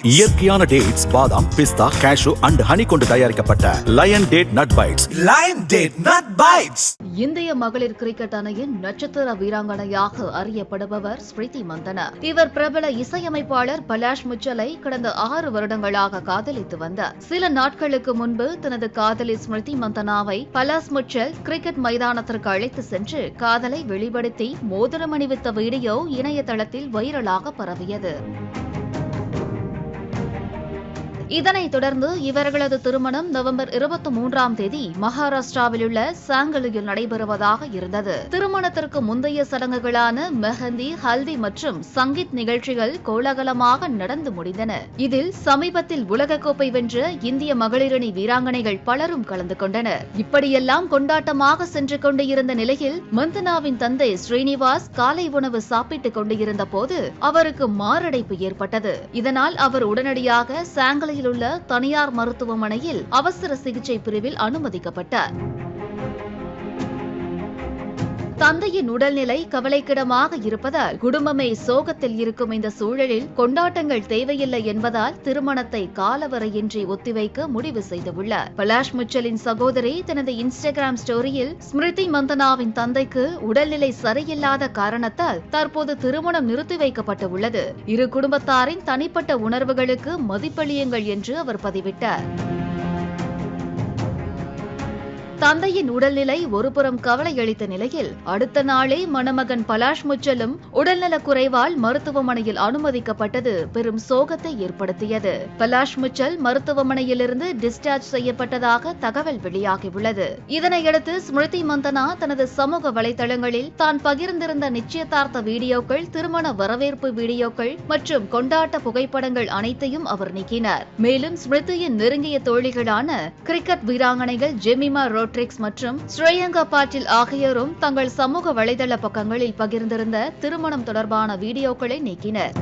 இயற்கையான டேட்ஸ் பாதாம் பிஸ்தா cash and honey கொண்டு தயாரிக்கப்பட்ட Lion Date Nut Bites Lion Date Nut Bites. இந்திய மகளிர் கிரிக்கெட் அணியின் நட்சத்திர வீராங்கனையாக அறியப்படுபவர் ஸ்மிருதி மந்தனா. இவர் பிரபல இசையமைப்பாளர் பலாஷ் முச்சலை கடந்த ஆறு வருடங்களாக காதலித்து வந்தார். சில நாட்களுக்கு முன்பு தனது காதலி ஸ்மிருதி மந்தனாவை பலாஸ் முச்சல் கிரிக்கெட் மைதானத்திற்கு அழைத்து சென்று காதலை வெளிப்படுத்தி மோதிரம் அணிவித்த வீடியோ இணையதளத்தில் வைரலாக பரவியது. இதனைத் தொடர்ந்து இவர்களது திருமணம் நவம்பர் இருபத்தி மூன்றாம் தேதி மகாராஷ்டிராவில் உள்ள சாங்கலியில் நடைபெறுவதாக இருந்தது. திருமணத்திற்கு முந்தைய சடங்குகளான மெஹந்தி ஹல்தி மற்றும் சங்கீத் நிகழ்ச்சிகள் கோலாகலமாக நடந்து முடிந்தன. இதில் சமீபத்தில் உலகக்கோப்பை வென்ற இந்திய மகளிரணி வீராங்கனைகள் பலரும் கலந்து கொண்டனர். இப்படியெல்லாம் கொண்டாட்டமாக சென்று கொண்டிருந்த நிலையில் மந்தனாவின் தந்தை ஸ்ரீனிவாஸ் காலை உணவு சாப்பிட்டுக் கொண்டிருந்த போது அவருக்கு மாரடைப்பு ஏற்பட்டது. இதனால் அவர் உடனடியாக சாங்கலில் உள்ள தனியார் மருத்துவமனையில் அவசர சிகிச்சை பிரிவில் அனுமதிக்கப்பட்டார். தந்தையின் உடல்நிலை கவலைக்கிடமாக இருப்பதால் குடும்பமே சோகத்தில் இருக்கும் இந்த சூழலில் கொண்டாட்டங்கள் தேவையில்லை என்பதால் திருமணத்தை காலவரையின்றி ஒத்திவைக்க முடிவு செய்துள்ளார். பலாஷ் முச்சலின் சகோதரி தனது இன்ஸ்டாகிராம் ஸ்டோரியில் ஸ்மிருதி மந்தனாவின் தந்தைக்கு உடல்நிலை சரியில்லாத காரணத்தால் தற்போது திருமணம் நிறுத்தி வைக்கப்பட்டு உள்ளது இரு குடும்பத்தாரின் தனிப்பட்ட உணர்வுகளுக்கு மதிப்பளியுங்கள் என்று அவர் பதிவிட்டார். தந்தையின் உடல்நிலை ஒருபுறம் கவலையளித்த நிலையில் அடுத்த நாளே மணமகன் பலாஷ் முச்சலும் உடல்நலக் குறைவால் மருத்துவமனையில் அனுமதிக்கப்பட்டது பெரும் சோகத்தை ஏற்படுத்தியது. பலாஷ் முச்சல் மருத்துவமனையிலிருந்து டிஸ்சார்ஜ் செய்யப்பட்டதாக தகவல் வெளியாகியுள்ளது. இதனையடுத்து ஸ்மிருதி மந்தனா தனது சமூக வலைதளங்களில் தான் பகிர்ந்திருந்த நிச்சயதார்த்த வீடியோக்கள் திருமண வரவேற்பு வீடியோக்கள் மற்றும் கொண்டாட்ட புகைப்படங்கள் அனைத்தையும் அவர் நீக்கினார். மேலும் ஸ்மிருதியின் நெருங்கிய தோழிகளான கிரிக்கெட் வீராங்கனைகள் ஜெமிமா ரோட்ரிக்ஸ் மற்றும் ஸ்ரேயங்கா பாட்டில் ஆகியோரும் தங்கள் சமூக வலைதள பக்கங்களில் பகிர்ந்திருந்த திருமணம் தொடர்பான வீடியோக்களை நீக்கினர்.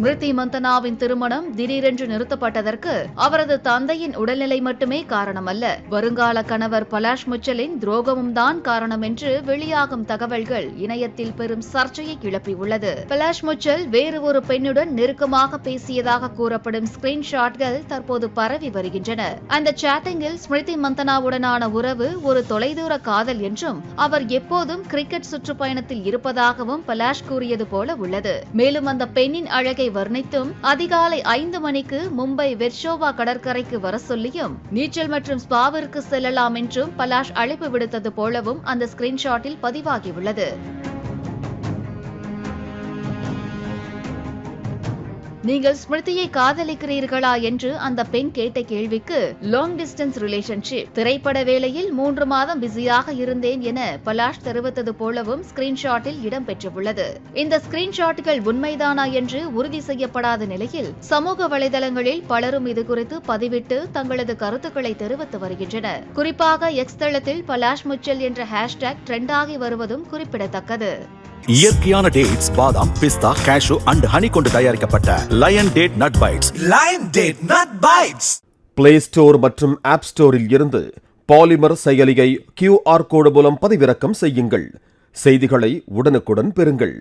ஸ்மிருதி மந்தனாவின் திருமணம் திடீரென்று நிறுத்தப்பட்டதற்கு அவரது தந்தையின் உடல்நிலை மட்டுமே காரணமல்ல. வருங்கால கணவர் பலாஷ் முச்சலின் துரோகமும் தான் காரணம் என்று வெளியாகும் தகவல்கள் இணையத்தில் பெரும் சர்ச்சையை கிளப்பியுள்ளது. பலாஷ் முச்சல் வேறு ஒரு பெண்ணுடன் நெருக்கமாக பேசியதாக கூறப்படும் ஸ்கிரீன்ஷாட்கள் தற்போது பரவி வருகின்றன. அந்த சாட்டிங்கில் ஸ்மிருதி மந்தனாவுடனான உறவு ஒரு தொலைதூர காதல் என்றும் அவர் எப்போதும் கிரிக்கெட் சுற்றுப்பயணத்தில் இருப்பதாகவும் பலாஷ் கூறியது போல உள்ளது. மேலும் அந்த பெண்ணின் அழகை வர்ணித்தும் அதிகாலை ஐந்து மணிக்கு மும்பை வெர்ஷோவா கடற்கரைக்கு வர சொல்லியும் நீச்சல் மற்றும் ஸ்பாவிற்கு செல்லலாம் என்றும் பலாஷ் அழைப்பு விடுத்தது போலவும் அந்த ஸ்கிரீன்ஷாட்டில் பதிவாகியுள்ளது. நீங்கள் ஸ்மிருதியை காதலிக்கிறீர்களா என்று அந்த பெண் கேட்ட கேள்விக்கு லாங் டிஸ்டன்ஸ் ரிலேஷன்ஷிப் திரைப்பட வேளையில் மூன்று மாதம் பிஸியாக இருந்தேன் என பலாஷ் தெரிவித்தது போலவும் ஸ்கிரீன்ஷாட்டில் இடம்பெற்றுள்ளது. இந்த ஸ்கிரீன்ஷாட்டுகள் உண்மைதானா என்று உறுதி செய்யப்படாத நிலையில் சமூக வலைதளங்களில் பலரும் இதுகுறித்து பதிவிட்டு தங்களது கருத்துக்களை தெரிவித்து வருகின்றனர். குறிப்பாக எக்ஸ் தளத்தில் பலாஷ் முச்சல் என்ற ஹேஷ்டேக் ட்ரெண்டாகி வருவதும் குறிப்பிடத்தக்கது. இயற்கையான டேட்ஸ் பாதாம் பிஸ்தா கேஷு அண்ட் ஹனி கொண்டு தயாரிக்கப்பட்ட Lion Date Nut Bites Lion Date Nut Bites. Play Store மற்றும் ஆப் ஸ்டோரில் இருந்து பாலிமர் செயலியை கியூஆர் கோடு மூலம் பதிவிறக்கம் செய்யுங்கள். செய்திகளை உடனுக்குடன் பெறுங்கள்.